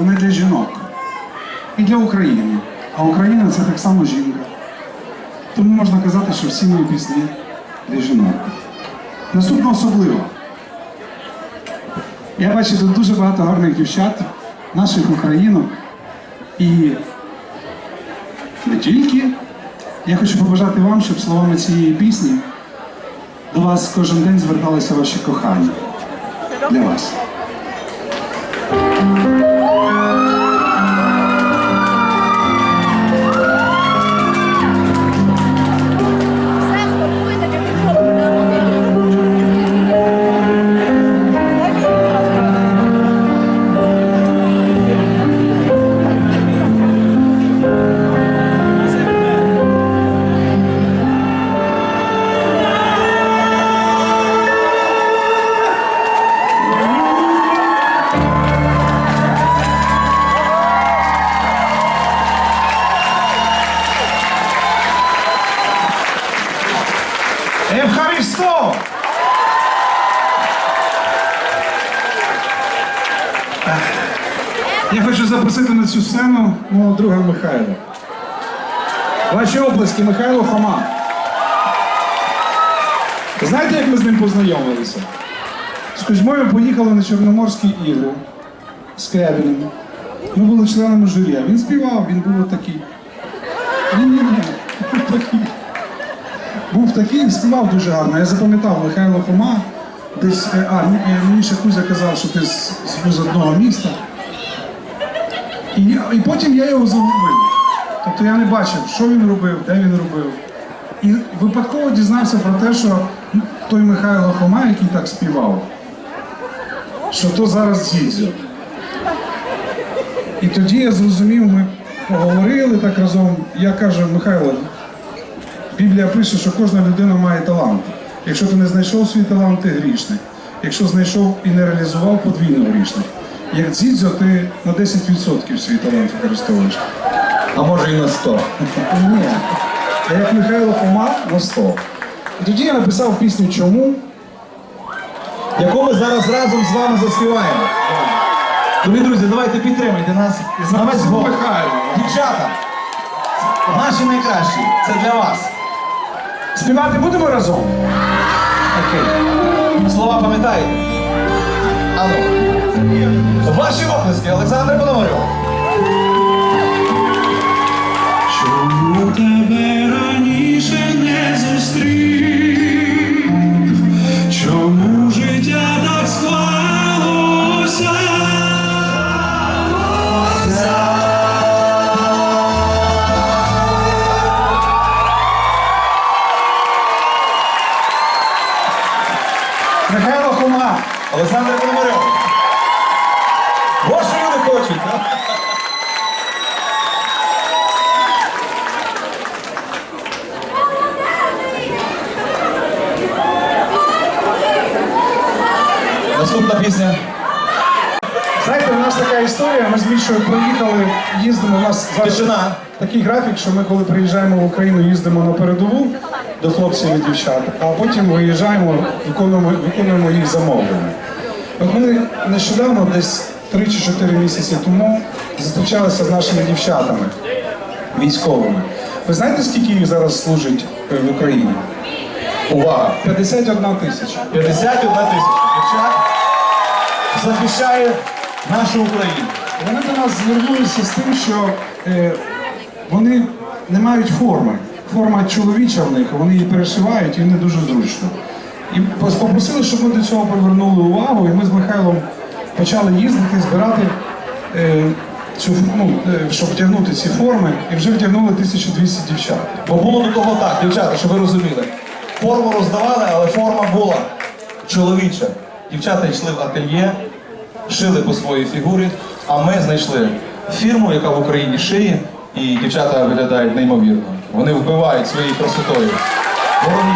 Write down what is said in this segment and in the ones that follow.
вона для жінок і для України. А Україна це так само жінка. Тому можна казати, що всі мої пісні для жінок. Наступна особлива. Я бачу тут дуже багато гарних дівчат, наших українок. І не тільки. Я хочу побажати вам, щоб словами цієї пісні до вас кожен день зверталися ваші кохання. Для вас. Bye. Я хочу запросити на цю сцену мого друга Михайла. Ваші обласки, Михайло Хома. Знаєте, як ми з ним познайомилися? З Кузьмою поїхали на Чорноморські ігри з Кевіном. Ми були членами журі. Він співав, він був отакий. Ні-ні-ні, був такий. Був такий, співав дуже гарно. Я запам'ятав Михайло Хома. Десь, е, а, е, мені ще Кузя казав, що ти з- з одного міста. І, і потім я його загубив. Тобто я не бачив, що він робив, де він робив. І випадково дізнався про те, що той Михайло Хома, який так співав, що то зараз Зідзьо. І тоді я зрозумів, ми поговорили так разом. Я кажу, Михайло, Біблія пише, що кожна людина має талант. Якщо ти не знайшов свій талант, ти грішник. Якщо знайшов і не реалізував, подвійно грішник. Як дзідзьо, ти на 10% свій талант використовуєш. А може і на 100. Ні. А як Михайло Хома на 100. І тоді я написав пісню Чому? Яку ми зараз разом з вами заспіваємо. Дорогі друзі, давайте підтримайте нас на весь голос. Михайла. Дівчата, наші найкращі, це для вас. Співати будемо разом? Окей. Слова пам'ятаєте? Ану. Ваші оплески, Олександр Пономарьов. Михайло Хома. Олександр Пономарьов. Ось що люди хочуть. а? Наступна пісня. Знаєте, у нас така історія, ми з Мішою проїхали, їздимо, у нас зараз Тишина. такий графік, що ми коли приїжджаємо в Україну, їздимо на передову до хлопців і дівчат, а потім виїжджаємо, виконуємо, виконуємо їх замовлення. От ми нещодавно, десь 3 чи 4 місяці тому, зустрічалися з нашими дівчатами військовими. Ви знаєте, скільки їх зараз служить е, в Україні? Увага! 51 тисяча. 51 тисяча дівчат захищає нашу Україну. Вони до нас звернулися з тим, що е, вони не мають форми. Форма чоловіча в них, вони її перешивають і не дуже зручно. І попросили, щоб ми до цього привернули увагу, і ми з Михайлом почали їздити, збирати е, цю, ну, е, щоб вдягнути ці форми, і вже вдягнули 1200 дівчат. Бо було до того так, дівчата, щоб ви розуміли. Форму роздавали, але форма була чоловіча. Дівчата йшли в ательє, шили по своїй фігурі, а ми знайшли фірму, яка в Україні шиє, і дівчата виглядають неймовірно. Вони вбивають своєю красотою. Ворогів.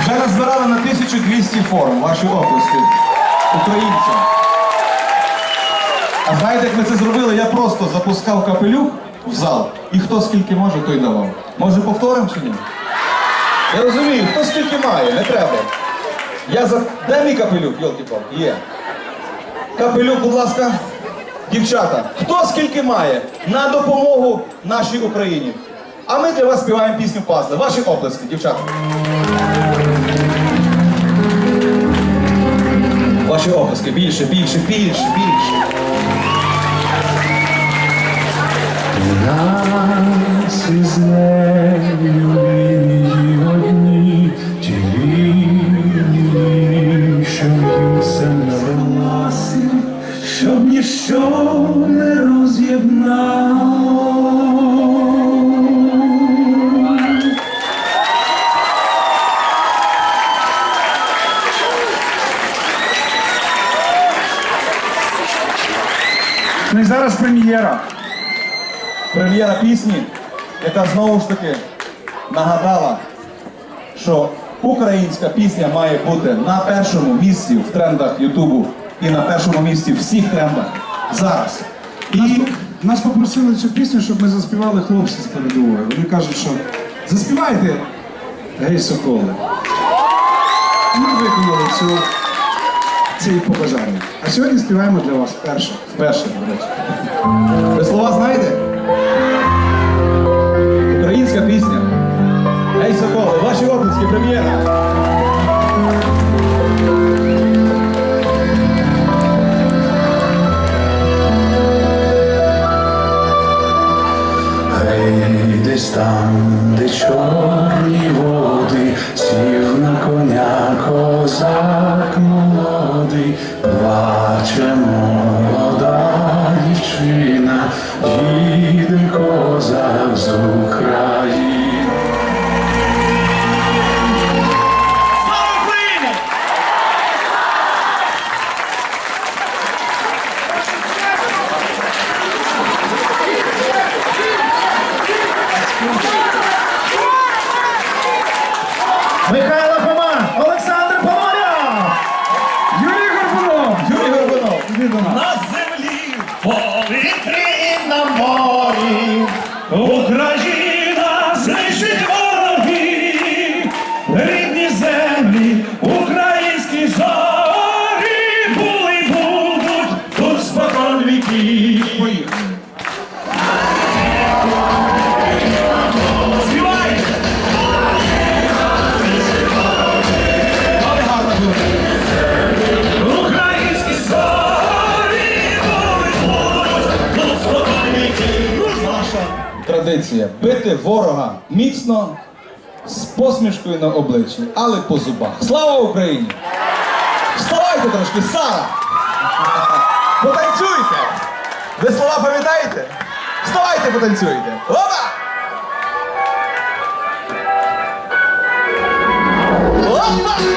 Вже назбирали на 1200 форм ваші області українцям. А знаєте, як ми це зробили? Я просто запускав капелюх в зал, і хто скільки може, той давав. Може повторимо чи ні? Я розумію, хто скільки має, не треба. Я за. Де мій капелюх, йолки палки Є. Капелюк, будь ласка. Дівчата, хто скільки має на допомогу нашій Україні? А ми для вас співаємо пісню Пазли. Ваші оплески, дівчата. Ваші оплески більше, більше, більше, більше. Нас із нею Ну і зараз прем'єра. Прем'єра пісні, яка знову ж таки нагадала, що українська пісня має бути на першому місці в трендах Ютубу і на першому місці в всіх трендах зараз. Нас, І нас попросили цю пісню, щоб ми заспівали хлопці з передової. Вони кажуть, що заспівайте гей соколи. Ми виконали цю, ці побажання. А сьогодні співаємо для вас вперше. вперше, до речі. Ви слова знаєте? Бити ворога міцно з посмішкою на обличчі, але по зубах. Слава Україні! Вставайте трошки, Сара! Потанцюйте! Ви слова пам'ятаєте? Вставайте, потанцюйте! Опа! Опа!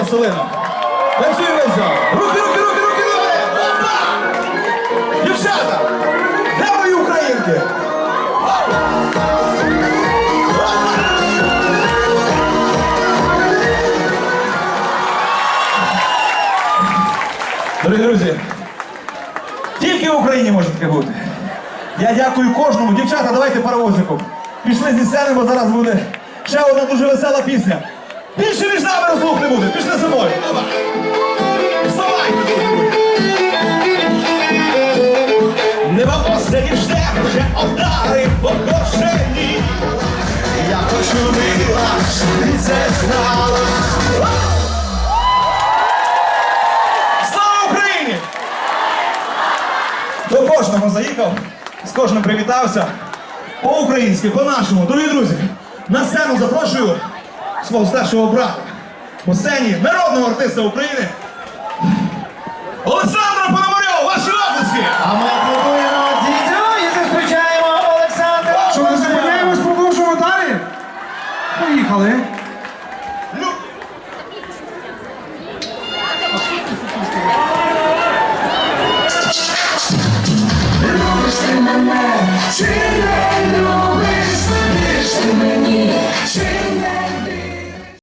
Василина. Танцюємо весь зал. Руки, руки, руки, руки догори! Опа! Дівчата! Де мої українки? Дорогі друзі, тільки в Україні може таке бути. Я дякую кожному. Дівчата, давайте паровозиком. Пішли зі сцени, бо зараз буде ще одна дуже весела пісня. Більше між нами розлук не буде. Пішли за мною. Опа. Вставайте! Нема останні жде, вже удари покошені. Я хочу мила, щоб ти це знала. Слава Україні! До кожного заїхав, з кожним привітався. По-українськи, по-нашому. Дорогі друзі, на сцену запрошую свого старшого брата. По сцені народного артиста України. Олександра Пономарьова, ваші обласки! А ми аплодуємо дідю і зустрічаємо Олександра Що, не зупиняємось, продовжуємо далі? Поїхали.